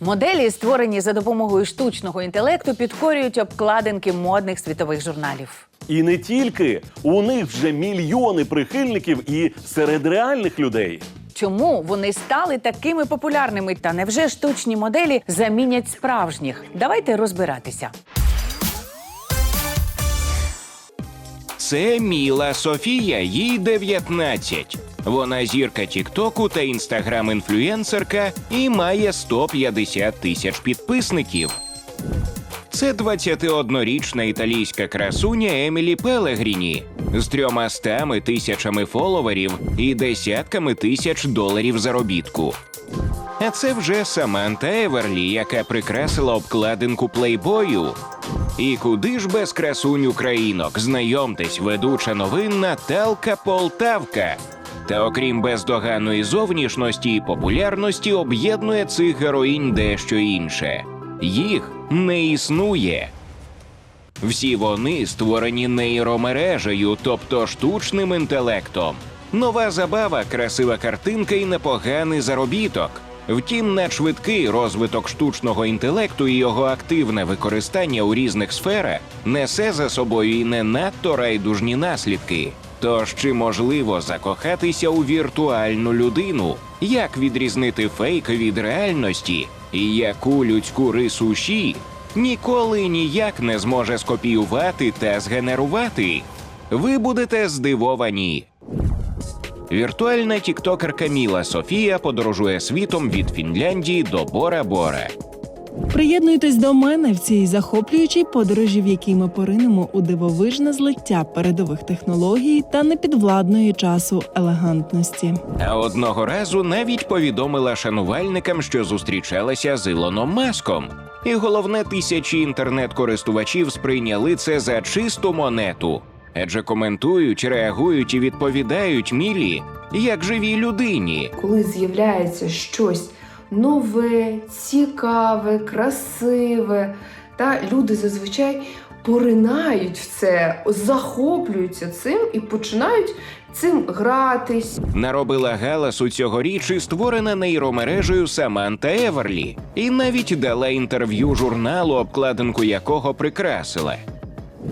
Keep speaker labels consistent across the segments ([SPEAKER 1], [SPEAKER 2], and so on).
[SPEAKER 1] Моделі, створені за допомогою штучного інтелекту, підкорюють обкладинки модних світових журналів.
[SPEAKER 2] І не тільки у них вже мільйони прихильників і серед реальних людей.
[SPEAKER 1] Чому вони стали такими популярними? Та невже штучні моделі замінять справжніх? Давайте розбиратися.
[SPEAKER 3] Це Міла Софія, їй 19. Вона зірка Тіктоку та інстаграм-інфлюенсерка і має 150 тисяч підписників. Це 21-річна італійська красуня Емілі Пелегріні з трьома стами тисячами фоловерів і десятками тисяч доларів заробітку. А це вже Саманта Еверлі, яка прикрасила обкладинку плейбою. І куди ж без красунь українок? Знайомтесь, ведуча новин Наталка Полтавка. Та окрім бездоганної зовнішності і популярності, об'єднує цих героїнь дещо інше. Їх не існує. Всі вони створені нейромережею, тобто штучним інтелектом. Нова забава, красива картинка і непоганий заробіток. Втім, надшвидкий розвиток штучного інтелекту і його активне використання у різних сферах несе за собою і не надто райдужні наслідки. Тож чи можливо закохатися у віртуальну людину? Як відрізнити фейк від реальності? І яку людську рису ші ніколи ніяк не зможе скопіювати та згенерувати? Ви будете здивовані. Віртуальна тіктокерка Міла Софія подорожує світом від Фінляндії до Бора Бора.
[SPEAKER 4] Приєднуйтесь до мене в цій захоплюючій подорожі, в якій ми поринемо у дивовижне злиття передових технологій та непідвладної часу елегантності.
[SPEAKER 3] А одного разу навіть повідомила шанувальникам, що зустрічалася з Ілоном Маском. І головне, тисячі інтернет-користувачів сприйняли це за чисту монету. Адже коментують, реагують і відповідають Мілі як живій людині.
[SPEAKER 5] коли з'являється щось нове, цікаве, красиве, та люди зазвичай поринають в це, захоплюються цим і починають цим гратись.
[SPEAKER 3] Наробила галасу цьогоріч і створена нейромережею Саманта Еверлі, і навіть дала інтерв'ю журналу, обкладинку якого прикрасила.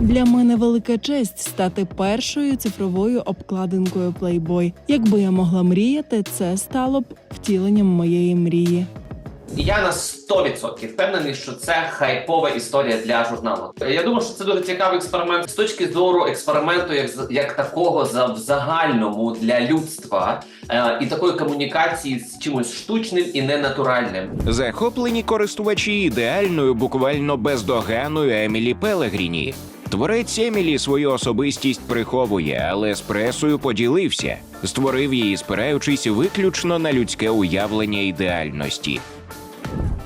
[SPEAKER 4] Для мене велика честь стати першою цифровою обкладинкою Playboy. Якби я могла мріяти, це стало б втіленням моєї мрії.
[SPEAKER 6] Я на 100% впевнений, що це хайпова історія для журналу. Я думаю, що це дуже цікавий експеримент з точки зору експерименту, як як такого за в загальному для людства е, і такої комунікації з чимось штучним і ненатуральним.
[SPEAKER 3] Захоплені користувачі ідеальною, буквально бездоганною Емілі Пелегріні. Творець Емілі свою особистість приховує, але з пресою поділився, створив її, спираючись виключно на людське уявлення ідеальності.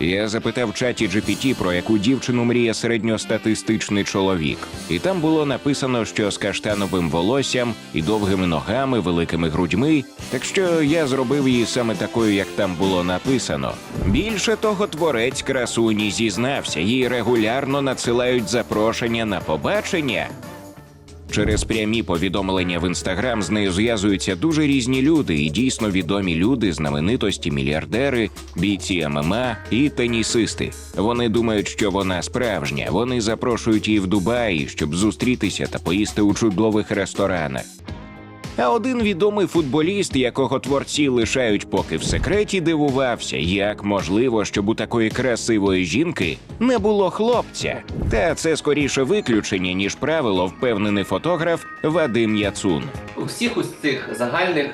[SPEAKER 3] Я запитав чаті GPT, про яку дівчину мріє середньостатистичний чоловік, і там було написано, що з каштановим волоссям і довгими ногами, великими грудьми. Так що я зробив її саме такою, як там було написано. Більше того, творець красуні зізнався, їй регулярно надсилають запрошення на побачення. Через прямі повідомлення в інстаграм з нею зв'язуються дуже різні люди, і дійсно відомі люди, знаменитості, мільярдери, бійці ММА і тенісисти. Вони думають, що вона справжня. Вони запрошують її в Дубаї, щоб зустрітися та поїсти у чудових ресторанах. А один відомий футболіст, якого творці лишають поки в секреті, дивувався, як можливо, щоб у такої красивої жінки не було хлопця. Та це скоріше виключення, ніж правило, впевнений фотограф Вадим Яцун.
[SPEAKER 6] У всіх ось цих загальних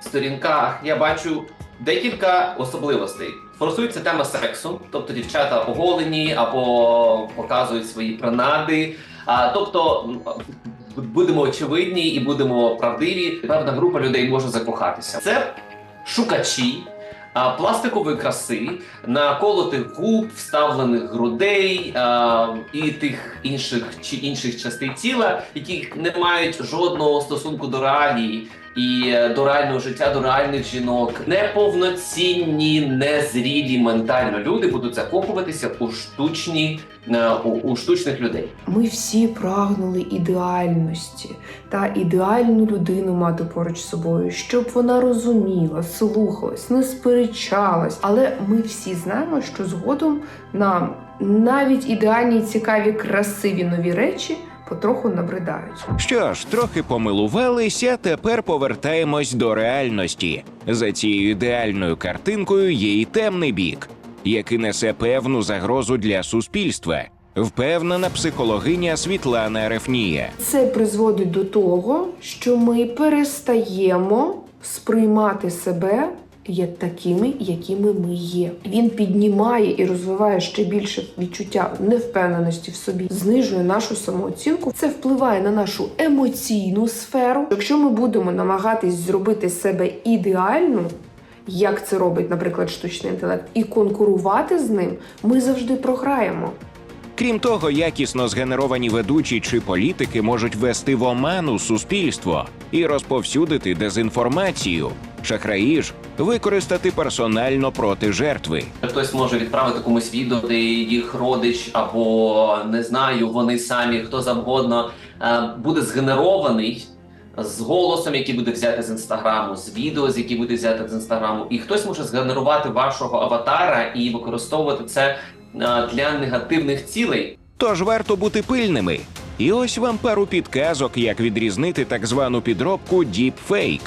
[SPEAKER 6] сторінках я бачу декілька особливостей. Форсується тема сексу, тобто дівчата оголені або показують свої принади. А, тобто будемо очевидні і будемо правдиві. Певна група людей може закохатися. Це шукачі. а, Пластикової краси, наколотих губ, вставлених грудей а, і тих інших чи інших частин тіла, які не мають жодного стосунку до реалії, і е, до реального життя, до реальних жінок. Неповноцінні, незрілі ментально люди будуть закопуватися у штучні е, у, у штучних людей.
[SPEAKER 5] Ми всі прагнули ідеальності та ідеальну людину мати поруч з собою, щоб вона розуміла, слухалась, не сперечалась. Але ми всі знаємо, що згодом нам навіть ідеальні, цікаві, красиві нові речі потроху набридають.
[SPEAKER 3] Що ж, трохи помилувалися, тепер повертаємось до реальності. За цією ідеальною картинкою є і темний бік, який несе певну загрозу для суспільства. Впевнена психологиня Світлана Рефнія.
[SPEAKER 5] Це призводить до того, що ми перестаємо сприймати себе є такими, якими ми є. Він піднімає і розвиває ще більше відчуття невпевненості в собі, знижує нашу самооцінку. Це впливає на нашу емоційну сферу. Якщо ми будемо намагатись зробити себе ідеальну. Як це робить, наприклад, штучний інтелект, і конкурувати з ним, ми завжди програємо.
[SPEAKER 3] Крім того, якісно згенеровані ведучі чи політики можуть вести в оману суспільство і розповсюдити дезінформацію. Шахраї ж використати персонально проти жертви.
[SPEAKER 6] Хтось може відправити комусь відео, де їх родич або не знаю, вони самі, хто завгодно е, буде згенерований з голосом, який буде взяти з інстаграму, з відео, з які буде взяти з інстаграму, і хтось може згенерувати вашого аватара і використовувати це е, для негативних цілей.
[SPEAKER 3] Тож варто бути пильними. І ось вам пару підказок, як відрізнити так звану підробку Deepfake.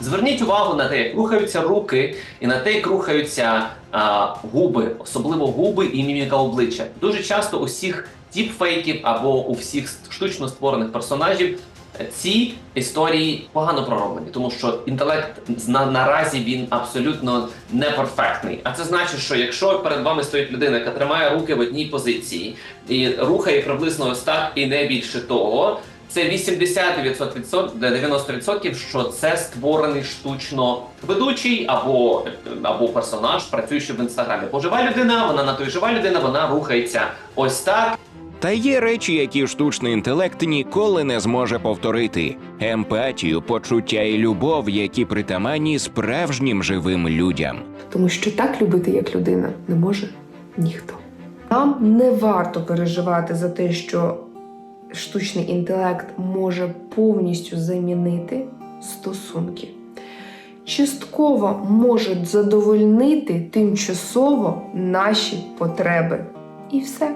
[SPEAKER 6] Зверніть увагу на те, як рухаються руки, і на те, як рухаються а, губи, особливо губи і міміка обличчя. Дуже часто у всіх діпфейків або у всіх штучно створених персонажів е, ці історії погано пророблені, тому що інтелект на, наразі він абсолютно не перфектний. А це значить, що якщо перед вами стоїть людина, яка тримає руки в одній позиції і рухає приблизно ось так і не більше того. Це 80% 90%, що це створений штучно ведучий або, або персонаж, працюючий в інстаграмі. Бо жива людина, вона на той жива людина, вона рухається ось так.
[SPEAKER 3] Та є речі, які штучний інтелект ніколи не зможе повторити: емпатію, почуття і любов, які притаманні справжнім живим людям.
[SPEAKER 5] Тому що так любити, як людина, не може ніхто. Нам не варто переживати за те, що штучний інтелект може повністю замінити стосунки. Частково може задовольнити тимчасово наші потреби. І все.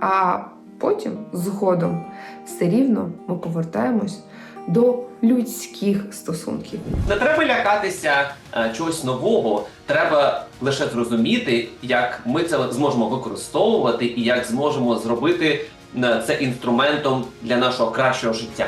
[SPEAKER 5] А потім, згодом, все рівно ми повертаємось до людських стосунків.
[SPEAKER 6] Не треба лякатися е, чогось нового. Треба лише зрозуміти, як ми це зможемо використовувати і як зможемо зробити це інструментом для нашого кращого життя.